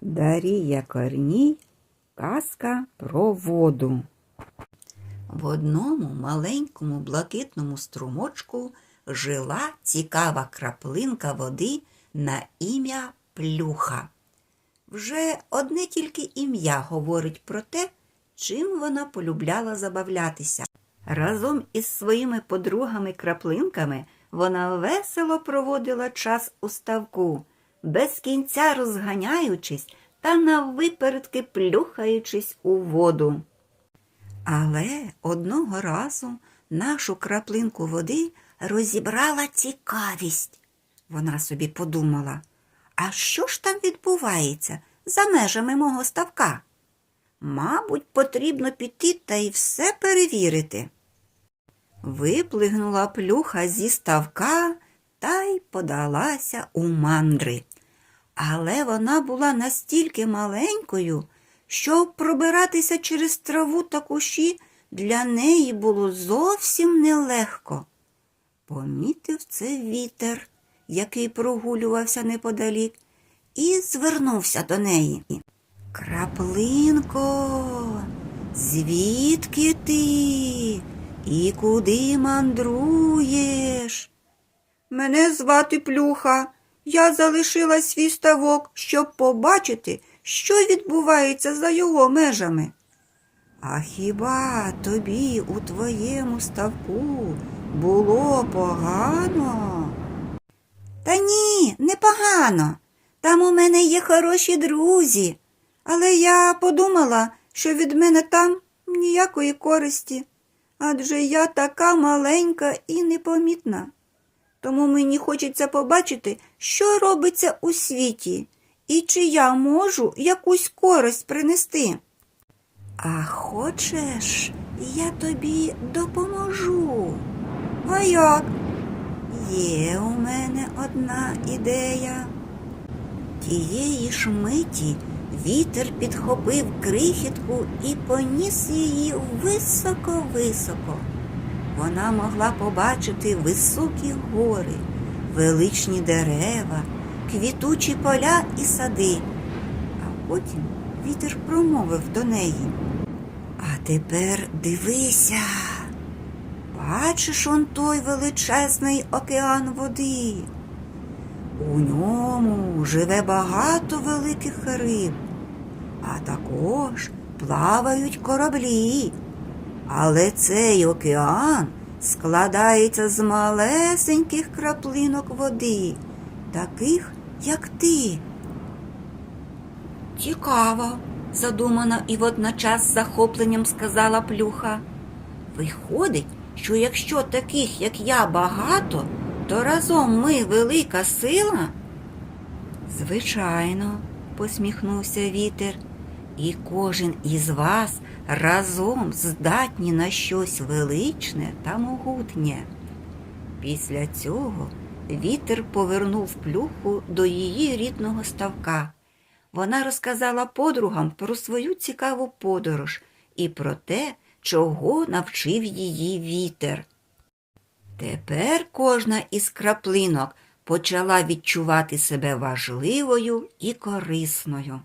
Дарія Корній Казка про воду. В одному маленькому блакитному струмочку жила цікава краплинка води на ім'я Плюха. Вже одне тільки ім'я говорить про те, чим вона полюбляла забавлятися. Разом із своїми подругами-краплинками вона весело проводила час у ставку, без кінця розганяючись та наввипередки плюхаючись у воду. Але одного разу нашу краплинку води розібрала цікавість. Вона собі подумала, а що ж там відбувається за межами мого ставка? Мабуть, потрібно піти та й все перевірити. Виплигнула плюха зі ставка та й подалася у мандри. Але вона була настільки маленькою, що пробиратися через траву та кущі для неї було зовсім нелегко. Помітив це вітер, який прогулювався неподалік, і звернувся до неї. Краплинко, звідки ти і куди мандруєш? Мене звати Плюха. Я залишила свій ставок, щоб побачити, що відбувається за його межами. А хіба тобі у твоєму ставку було погано? Та ні, непогано. Там у мене є хороші друзі. Але я подумала, що від мене там ніякої користі, адже я така маленька і непомітна. Тому мені хочеться побачити, що робиться у світі, і чи я можу якусь користь принести. А хочеш, я тобі допоможу. А як? Є у мене одна ідея. Тієї ж миті вітер підхопив крихітку і поніс її високо-високо. Вона могла побачити високі гори, величні дерева, квітучі поля і сади. А потім вітер промовив до неї. А тепер дивися. Бачиш он той величезний океан води. У ньому живе багато великих риб, а також плавають кораблі. Але цей океан складається з малесеньких краплинок води, таких, як ти. Цікаво, задумано і водночас з захопленням сказала плюха. Виходить, що якщо таких, як я, багато, то разом ми велика сила? Звичайно, посміхнувся вітер, і кожен із вас разом здатні на щось величне та могутнє. Після цього вітер повернув плюху до її рідного ставка. Вона розказала подругам про свою цікаву подорож і про те, чого навчив її вітер. Тепер кожна із краплинок почала відчувати себе важливою і корисною.